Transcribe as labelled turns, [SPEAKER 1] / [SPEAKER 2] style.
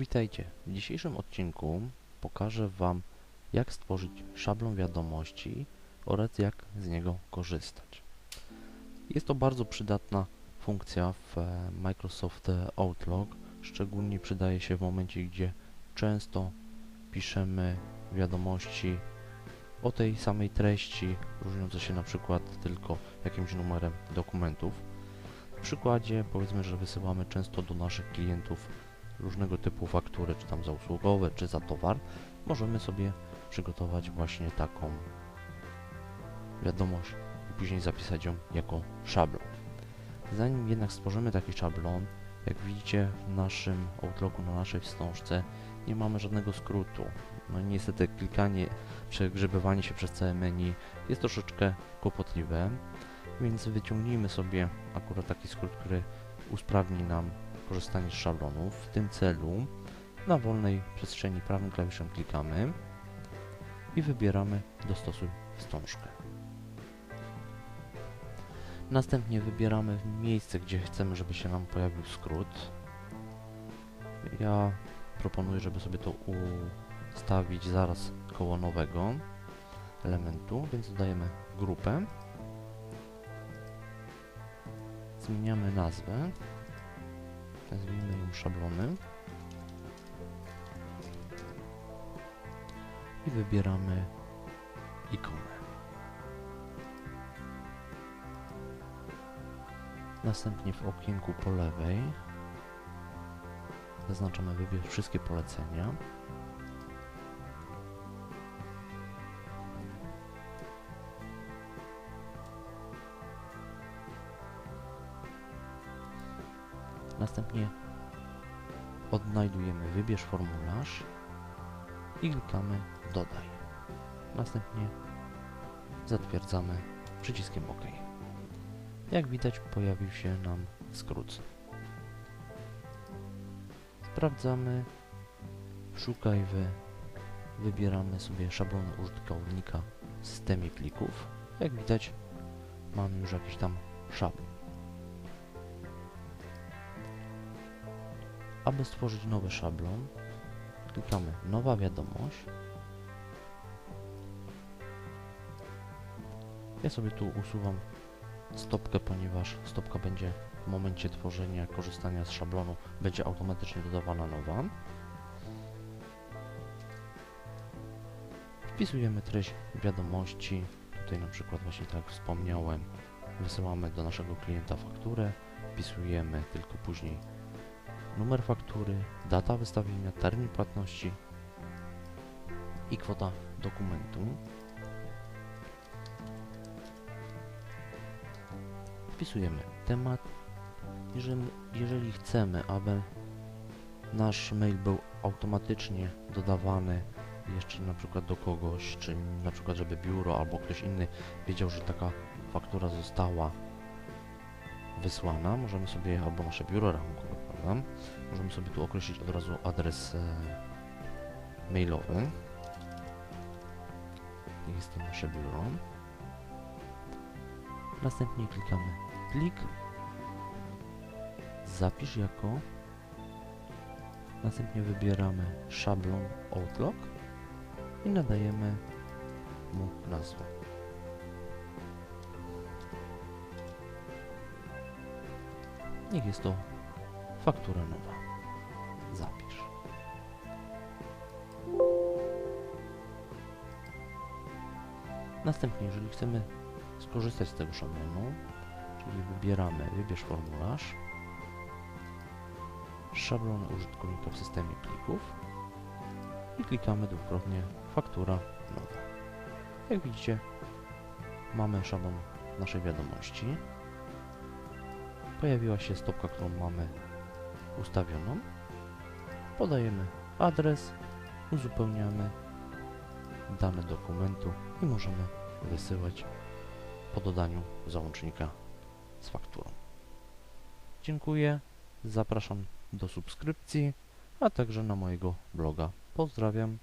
[SPEAKER 1] Witajcie. W dzisiejszym odcinku pokażę Wam, jak stworzyć szablon wiadomości oraz jak z niego korzystać. Jest to bardzo przydatna funkcja w e, Microsoft Outlook, szczególnie przydaje się w momencie, gdzie często piszemy wiadomości o tej samej treści, różniące się na przykład tylko jakimś numerem dokumentów. W przykładzie powiedzmy, że wysyłamy często do naszych klientów różnego typu faktury, czy tam za usługowe, czy za towar, możemy sobie przygotować właśnie taką wiadomość i później zapisać ją jako szablon. Zanim jednak stworzymy taki szablon, jak widzicie w naszym Outlooku, na naszej wstążce, nie mamy żadnego skrótu. No niestety klikanie, przegrzebywanie się przez całe menu jest troszeczkę kłopotliwe, więc wyciągnijmy sobie akurat taki skrót, który usprawni nam korzystanie z szablonów. W tym celu na wolnej przestrzeni prawym klawiszem klikamy i wybieramy dostosuj wstążkę. Następnie wybieramy miejsce, gdzie chcemy, żeby się nam pojawił skrót. Ja proponuję, żeby sobie to ustawić zaraz koło nowego elementu, więc dodajemy grupę. Zmieniamy nazwę. Nazwijmy ją szablony. I wybieramy ikonę. Następnie w okienku po lewej zaznaczamy wybierz wszystkie polecenia. Następnie odnajdujemy wybierz formularz i klikamy dodaj. Następnie zatwierdzamy przyciskiem OK. Jak widać pojawił się nam skrót. Sprawdzamy, szukaj w, wybieramy sobie szablony użytkownika w systemie plików. Jak widać mamy już jakiś tam szablon. Aby stworzyć nowy szablon, klikamy Nowa wiadomość. Ja sobie tu usuwam stopkę, ponieważ stopka będzie w momencie tworzenia, korzystania z szablonu, będzie automatycznie dodawana nowa. Wpisujemy treść wiadomości. Tutaj na przykład właśnie tak wspomniałem, wysyłamy do naszego klienta fakturę, wpisujemy tylko później numer faktury, data wystawienia, termin płatności i kwota dokumentu. Wpisujemy temat. Jeżeli, jeżeli chcemy, aby nasz mail był automatycznie dodawany jeszcze na przykład do kogoś, czy na przykład żeby biuro albo ktoś inny wiedział, że taka faktura została wysłana, możemy sobie, albo nasze biuro rachunkowe, prawda? Możemy sobie tu określić od razu adres e, mailowy. Jest to nasze biuro. Następnie klikamy plik, zapisz jako, następnie wybieramy szablon Outlook i nadajemy mu nazwę. Niech jest to faktura nowa. Zapisz. Następnie, jeżeli chcemy skorzystać z tego szablonu, czyli wybieramy wybierz formularz, szablon użytkownika w systemie plików i klikamy dwukrotnie faktura nowa. Jak widzicie, mamy szablon naszej wiadomości. Pojawiła się stopka, którą mamy ustawioną. Podajemy adres, uzupełniamy dane dokumentu i możemy wysyłać po dodaniu załącznika z fakturą. Dziękuję, zapraszam do subskrypcji, a także na mojego bloga. Pozdrawiam.